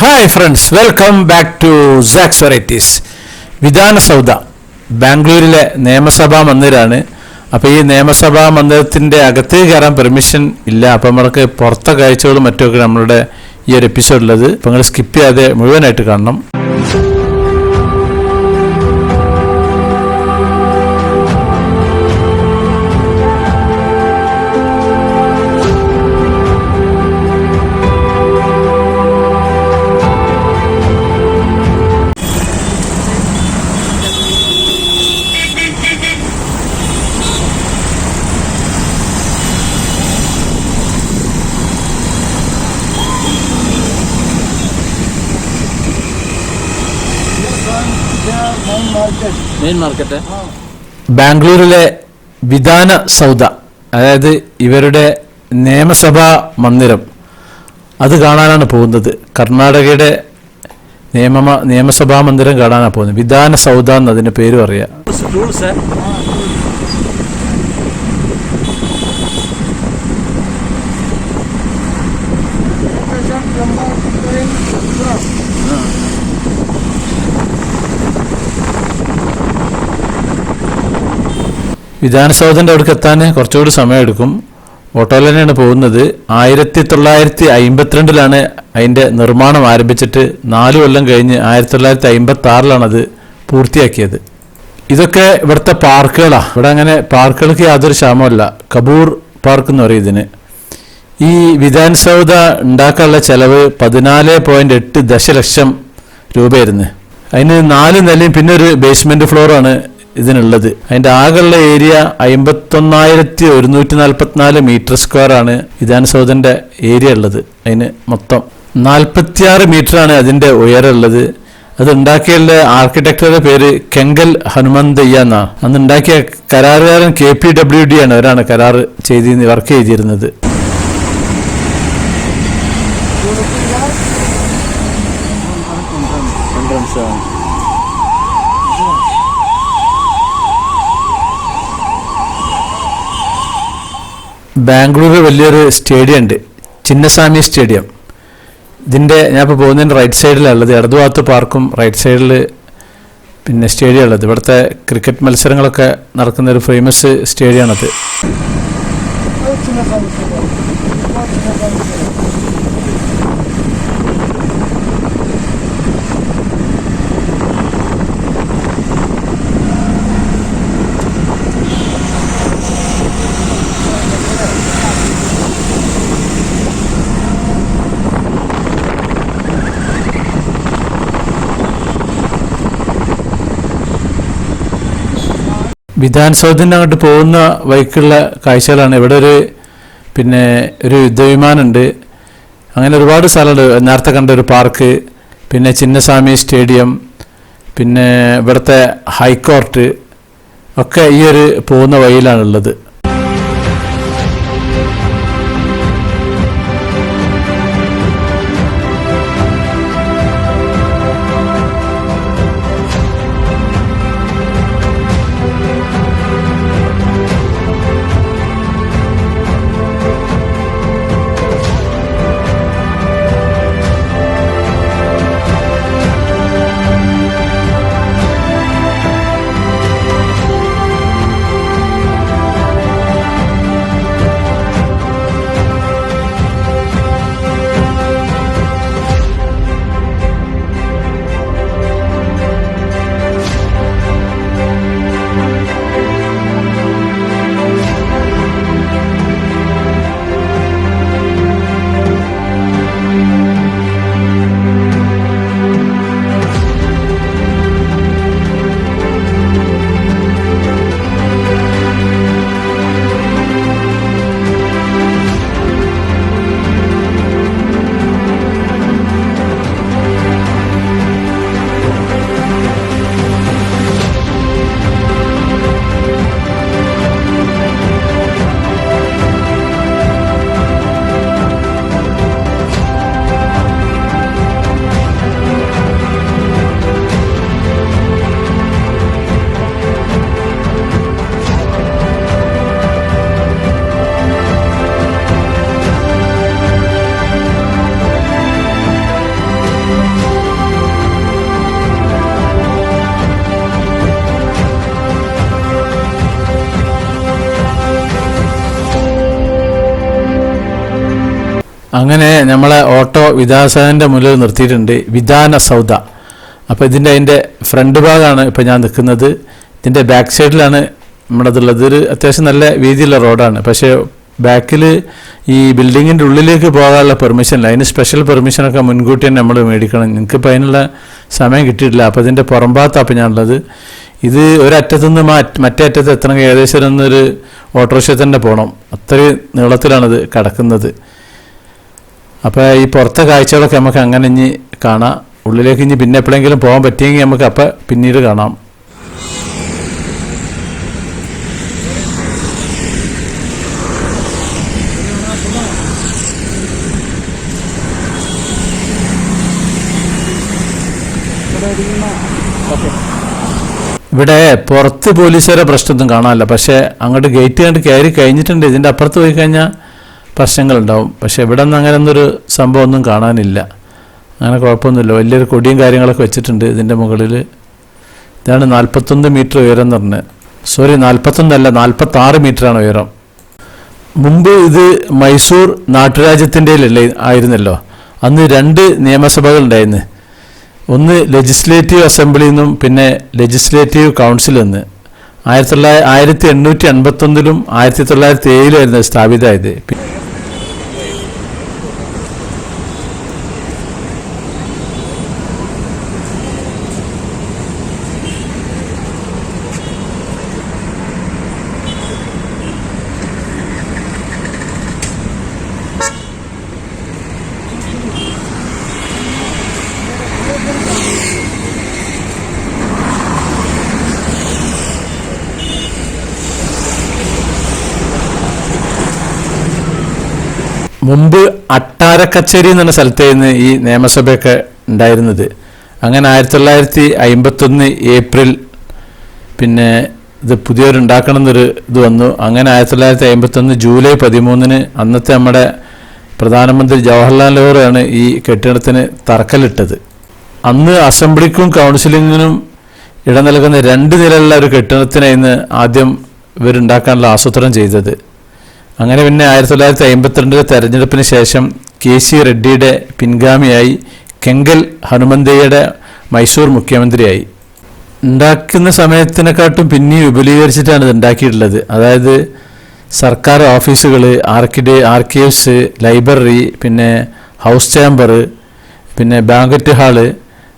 Hi friends welcome back to sax varieties Vidhana Soudha ബാംഗ്ലൂരിലെ നിയമസഭാ മന്ദിരാണ്. അപ്പോൾ ഈ നിയമസഭാ മന്ദിരത്തിന്റെ അകത്തേക്ക് കയറാൻ പെർമിഷൻ ഇല്ല. അപ്പോൾ നമ്മൾക്ക് പുറത്തെ കാഴ്ചകളും മറ്റുമൊക്കെ നമ്മളുടെ ഈ ഒരു എപ്പിസോഡിലത് അപ്പോൾ നിങ്ങൾ സ്കിപ്പ് ചെയ്യാതെ മുഴുവനായിട്ട് കാണണം. മെയിൻ മാർക്കറ്റ് ബാംഗ്ലൂരിലെ വിധാന സൗദ അതായത് ഇവരുടെ നിയമസഭാ മന്ദിരം അത് കാണാനാണ് പോകുന്നത്. കർണാടകയുടെ നിയമ നിയമസഭാ മന്ദിരം കാണാനാണ് പോകുന്നത്. വിധാന സൗദ എന്നതിന്റെ പേര് പറയാം വിധാനസൗധന്റെ അവിടേക്ക് എത്താൻ കുറച്ചുകൂടി സമയമെടുക്കും. ഓട്ടോയിൽ തന്നെയാണ് പോകുന്നത്. ആയിരത്തി തൊള്ളായിരത്തി അമ്പത്തിരണ്ടിലാണ് അതിന്റെ നിർമ്മാണം ആരംഭിച്ചിട്ട് നാല് കൊല്ലം കഴിഞ്ഞ് ആയിരത്തി തൊള്ളായിരത്തി അമ്പത്തി ആറിലാണത് പൂർത്തിയാക്കിയത്. ഇതൊക്കെ ഇവിടുത്തെ പാർക്കുകളാണ് ഇവിടെ അങ്ങനെ പാർക്കുകൾക്ക് യാതൊരു ക്ഷാമമല്ല കബൂർ പാർക്ക് എന്ന് പറയും ഇതിന്. ഈ വിധാൻസൗധ ഉണ്ടാക്കാനുള്ള ചെലവ് പതിനാല് പോയിന്റ് എട്ട് ദശലക്ഷം രൂപയായിരുന്നു. അതിന് നാല് നിലയും പിന്നെ ഒരു ബേസ്മെന്റ് ഫ്ലോറാണ് ഇതിനുള്ളത്. അതിന്റെ ആകെയുള്ള ഏരിയ അമ്പത്തൊന്നായിരത്തി ഒരുന്നൂറ്റി നാൽപ്പത്തിനാല് മീറ്റർ സ്ക്വയർ ആണ് വിധാൻസൗധന്റെ ഏരിയ ഉള്ളത്. അതിന് മൊത്തം നാൽപ്പത്തിയാറ് മീറ്റർ ആണ് അതിന്റെ ഉയരമുള്ളത് അത് ഉണ്ടാക്കിയുള്ള ആർക്കിടെക്ടറുടെ പേര് കെങ്കൽ ഹനുമന്തയ്യ എന്നാണ് അന്ന് ഉണ്ടാക്കിയ കരാറുകാരൻ കെ പി ഡബ്ല്യു ഡി ആണ് അവരാണ് കരാർ ചെയ്തി വർക്ക് ചെയ്തിരുന്നത്. ബാംഗ്ലൂർ വലിയൊരു സ്റ്റേഡിയം ഉണ്ട്. ചിന്നസ്വാമി സ്റ്റേഡിയം ഇതിന്റെ ഞാൻ ഇപ്പോൾ പോകുന്നതിന്റെ റൈറ്റ് സൈഡിലുള്ളത് ഇടതുഭാഗത്ത് പാർക്കും റൈറ്റ് സൈഡിൽ പിന്നെ സ്റ്റേഡിയം ഉള്ളത് ഇവിടുത്തെ ക്രിക്കറ്റ് മത്സരങ്ങളൊക്കെ നടക്കുന്ന ഒരു ഫേമസ് സ്റ്റേഡിയമാണത് വിധാൻസൗധത്തിന് അങ്ങോട്ട് പോകുന്ന വഴിക്കുള്ള കാഴ്ചകളാണ്. ഇവിടെ ഒരു പിന്നെ ഒരു യുദ്ധവിമാനമുണ്ട്. അങ്ങനെ ഒരുപാട് സ്ഥലമുണ്ട്. നേരത്തെ കണ്ട ഒരു പാർക്ക് പിന്നെ ചിന്നസ്വാമി സ്റ്റേഡിയം പിന്നെ ഇവിടുത്തെ ഹൈക്കോർട്ട് ഒക്കെ ഈ ഒരു പോകുന്ന വഴിയിലാണുള്ളത്. അങ്ങനെ നമ്മളെ ഓട്ടോ വിധാസകന്റെ മുന്നിൽ നിർത്തിയിട്ടുണ്ട് വിധാന സൗദ. അപ്പോൾ ഇതിന്റെ അതിന്റെ ഫ്രണ്ട് ഭാഗമാണ് ഇപ്പോൾ ഞാൻ നിൽക്കുന്നത്. ഇതിന്റെ ബാക്ക് സൈഡിലാണ് നമ്മുടേതുള്ളത്. ഇതൊരു അത്യാവശ്യം നല്ല വീതിയുള്ള റോഡാണ്. പക്ഷേ ബാക്കിൽ ഈ ബിൽഡിങ്ങിന്റെ ഉള്ളിലേക്ക് പോകാനുള്ള പെർമിഷൻ ഇല്ല. അതിന് സ്പെഷ്യൽ പെർമിഷനൊക്കെ മുൻകൂട്ടി തന്നെ നമ്മൾ മേടിക്കണം. നിങ്ങൾക്കിപ്പോൾ അതിനുള്ള സമയം കിട്ടിയിട്ടില്ല. അപ്പോൾ ഇതിന്റെ പുറംഭാഗത്താണ് അപ്പോൾ ഞാനുള്ളത്. ഇത് ഒരറ്റത്തുനിന്ന് മാറ്റ് മറ്റേ അറ്റത്ത് എത്തണമെങ്കിൽ ഏകദേശം ഒരു ഓട്ടോറിക്ഷ തന്നെ പോകണം അത്രയും നീളത്തിലാണിത് കിടക്കുന്നത്. അപ്പോൾ ഈ പുറത്തെ കാഴ്ചകളൊക്കെ നമുക്ക് അങ്ങനെ ഇനി കാണാം. ഉള്ളിലേക്ക് ഇനി പിന്നെ എപ്പോഴെങ്കിലും പോകാൻ പറ്റിയെങ്കിൽ നമുക്ക് അപ്പം പിന്നീട് കാണാം. ഇവിടെ പുറത്ത് പോലീസുകാരെ പ്രശ്നമൊന്നും കാണാനില്ല. പക്ഷേ അങ്ങോട്ട് ഗേറ്റ് കണ്ട് കയറി കഴിഞ്ഞിട്ടുണ്ട്. ഇതിന്റെ അപ്പുറത്ത് പോയി കഴിഞ്ഞാൽ പ്രശ്നങ്ങളുണ്ടാവും. പക്ഷെ ഇവിടെ നിന്ന് അങ്ങനെ ഒന്നൊരു സംഭവം ഒന്നും കാണാനില്ല. അങ്ങനെ കുഴപ്പമൊന്നുമില്ല. വലിയൊരു കൊടിയും കാര്യങ്ങളൊക്കെ വെച്ചിട്ടുണ്ട് ഇതിന്റെ മുകളിൽ ഇതാണ് നാൽപ്പത്തൊന്ന് മീറ്റർ ഉയരം എന്ന് പറഞ്ഞത് സോറി നാൽപ്പത്തൊന്നല്ല നാൽപ്പത്താറ് മീറ്ററാണ് ഉയരം. മുമ്പ് ഇത് മൈസൂർ നാട്ടുരാജ്യത്തിന്റെ ആയിരുന്നല്ലോ? അന്ന് രണ്ട് നിയമസഭകൾ ഉണ്ടായിരുന്നു. ഒന്ന് ലെജിസ്ലേറ്റീവ് അസംബ്ലി നിന്നും പിന്നെ ലെജിസ്ലേറ്റീവ് കൗൺസിൽ എന്ന് ആയിരത്തി തൊള്ളായിരത്തി ആയിരത്തി എണ്ണൂറ്റി അൻപത്തൊന്നിലും ആയിരത്തി തൊള്ളായിരത്തി ഏഴിലായിരുന്നു ആയിരുന്നു സ്ഥാപിതമായത്. മുമ്പ് അട്ടാരക്കച്ചേരി എന്ന സ്ഥലത്തായിരുന്നു ഈ നിയമസഭയൊക്കെ ഉണ്ടായിരുന്നത്. അങ്ങനെ ആയിരത്തി തൊള്ളായിരത്തി അമ്പത്തൊന്ന് ഏപ്രിൽ പിന്നെ ഇത് പുതിയൊരു ഉണ്ടാക്കണം എന്നൊരു ഇത് വന്നു. അങ്ങനെ ആയിരത്തി തൊള്ളായിരത്തി അമ്പത്തൊന്ന് ജൂലൈ പതിമൂന്നിന് അന്നത്തെ നമ്മുടെ പ്രധാനമന്ത്രി ജവഹർലാൽ നെഹ്റുവാണ് ഈ കെട്ടിടത്തിന് തറക്കല്ലിട്ടത്. അന്ന് അസംബ്ലിക്കും കൗൺസിലിങ്ങിനും ഇട നൽകുന്ന രണ്ട് നിലയുള്ള ഒരു കെട്ടിടത്തിനായിരുന്നു ആദ്യം ഇവരുണ്ടാക്കാനുള്ള ആസൂത്രണം ചെയ്തത്. അങ്ങനെ പിന്നെ ആയിരത്തി തൊള്ളായിരത്തി അമ്പത്തിരണ്ടിലെ തെരഞ്ഞെടുപ്പിന് ശേഷം കെ സി റെഡ്ഡിയുടെ പിൻഗാമിയായി കെങ്കൽ ഹനുമന്തയ്യയുടെ മൈസൂർ മുഖ്യമന്ത്രിയായി. ഉണ്ടാക്കുന്ന സമയത്തിനെക്കാട്ടും പിന്നെയും വിപുലീകരിച്ചിട്ടാണ് ഇത് ഉണ്ടാക്കിയിട്ടുള്ളത്. അതായത് സർക്കാർ ഓഫീസുകൾ ആർക്കിഡ് ആർക്കൈവ്സ് ലൈബ്രറി പിന്നെ ഹൗസ് ചേംബർ പിന്നെ ബാങ്കറ്റ് ഹാൾ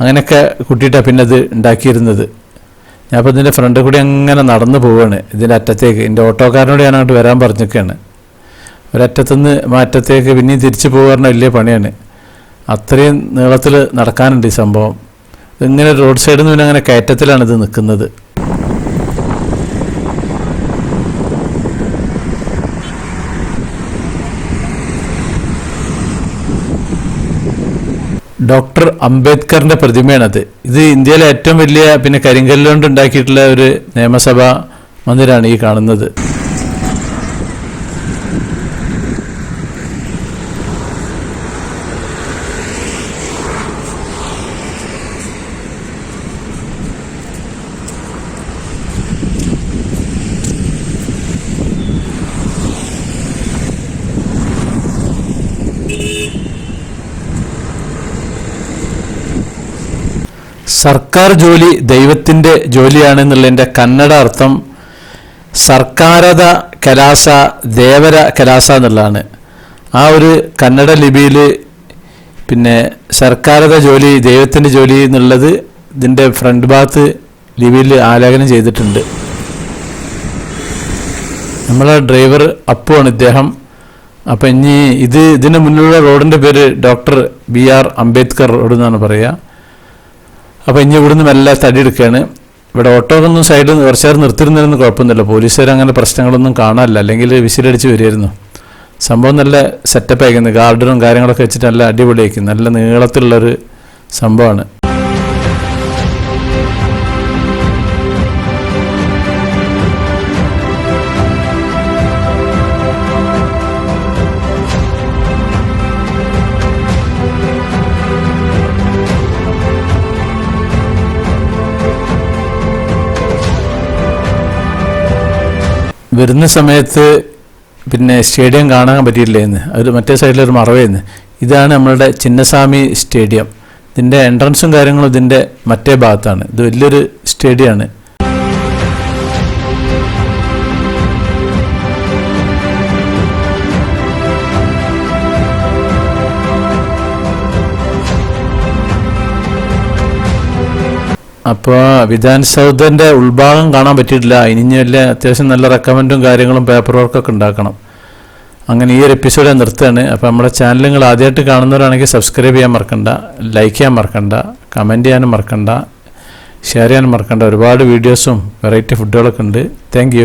അങ്ങനെയൊക്കെ കൂട്ടിയിട്ടാണ് പിന്നെ അത് ഉണ്ടാക്കിയിരുന്നത്. ഞാൻ അപ്പോൾ ഇതിന്റെ ഫ്രണ്ടിൽ കൂടി അങ്ങനെ നടന്നു പോവുകയാണ് ഇതിന്റെ അറ്റത്തേക്ക്. എന്റെ ഓട്ടോക്കാരനോട് ഞാൻ അങ്ങോട്ട് വരാൻ പറഞ്ഞിരിക്കുകയാണ്. ഒരറ്റത്തുനിന്ന് മാറ്റത്തേക്ക് പിന്നെയും തിരിച്ചു പോകാറുണ്ട് വലിയ പണിയാണ്. അത്രയും നീളത്തിൽ നടക്കാനുണ്ട് ഈ സംഭവം. ഇതിങ്ങനെ റോഡ് സൈഡിൽ നിന്ന് പിന്നെ അങ്ങനെ കയറ്റത്തിലാണ് ഇത് നിൽക്കുന്നത് ഡോക്ടർ അംബേദ്കറിന്റെ പ്രതിമയാണത് ഇത് ഇന്ത്യയിലെ ഏറ്റവും വലിയ പിന്നെ കരിങ്കല്ലുകൊണ്ട് ഉണ്ടാക്കിയിട്ടുള്ള ഒരു നിയമസഭാ മന്ദിരാണ് ഈ കാണുന്നത്. സർക്കാർ ജോലി ദൈവത്തിന്റെ ജോലിയാണെന്നുള്ളതിന്റെ കന്നഡ അർത്ഥം സർക്കാരത കലാസ ദേവര കലാസ എന്നുള്ളതാണ്. ആ ഒരു കന്നഡ ലിപിയിൽ പിന്നെ സർക്കാരത ജോലി ദൈവത്തിന്റെ ജോലി എന്നുള്ളത് ഇതിന്റെ ഫ്രണ്ട് ഭാഗത്ത് ലിപിയിൽ ആലേഖനം ചെയ്തിട്ടുണ്ട്. നമ്മളെ ഡ്രൈവർ അപ്പുവാണ് ഇദ്ദേഹം. അപ്പം ഇനി ഇത് ഇതിന് മുന്നിലുള്ള റോഡിന്റെ പേര് doctor B R Ambedkar road എന്നാണ് പറയുക. അപ്പോൾ ഇനി ഇവിടുന്ന് മെല്ലെ തടി എടുക്കുകയാണ് ഇവിടെ ഓട്ടോ ഒന്നും സൈഡിൽ കുറച്ച് നേരം നിർത്തിരുന്നതിന് കുഴപ്പമൊന്നുമില്ല. പോലീസുകാർ അങ്ങനെ പ്രശ്നങ്ങളൊന്നും കാണാനില്ല അല്ലെങ്കിൽ വിസിലടിച്ച് വരുമായിരുന്നു സംഭവം നല്ല സെറ്റപ്പ് ആയിരിക്കുന്നത് ഗാർഡനും കാര്യങ്ങളൊക്കെ വെച്ചിട്ട് നല്ല അടിപൊളിയായിരിക്കും നല്ല നീളത്തിലുള്ളൊരു സംഭവമാണ്. വരുന്ന സമയത്ത് പിന്നെ സ്റ്റേഡിയം കാണാൻ പറ്റിയില്ലേന്ന് അത് മറ്റേ സൈഡിലൊരു മറവേന്ന് ഇതാണ് നമ്മളുടെ ചിന്നസ്വാമി സ്റ്റേഡിയം. ഇതിന്റെ എൻട്രൻസും കാര്യങ്ങളും ഇതിന്റെ മറ്റേ ഭാഗത്താണ്. ഇത് വലിയൊരു സ്റ്റേഡിയമാണ്. അപ്പോൾ വിധാൻ സൗദന്റെ ഉൾഭാഗം കാണാൻ പറ്റിയിട്ടില്ല. ഇനി വലിയ അത്യാവശ്യം നല്ല റെക്കമെൻഡും കാര്യങ്ങളും പേപ്പർ വർക്കൊക്കെ ഉണ്ടാക്കണം. അങ്ങനെ ഈ ഒരു എപ്പിസോഡ് നിർത്തുകയാണ്. അപ്പോൾ നമ്മുടെ ചാനൽ നിങ്ങൾ ആദ്യമായിട്ട് കാണുന്നവരാണെങ്കിൽ സബ്സ്ക്രൈബ് ചെയ്യാൻ മറക്കണ്ട ലൈക്ക് ചെയ്യാൻ മറക്കണ്ട കമന്റ് ചെയ്യാനും മറക്കണ്ട ഷെയർ ചെയ്യാനും മറക്കണ്ട. ഒരുപാട് വീഡിയോസും വെറൈറ്റി ഫുഡുകളൊക്കെ ഉണ്ട്. താങ്ക്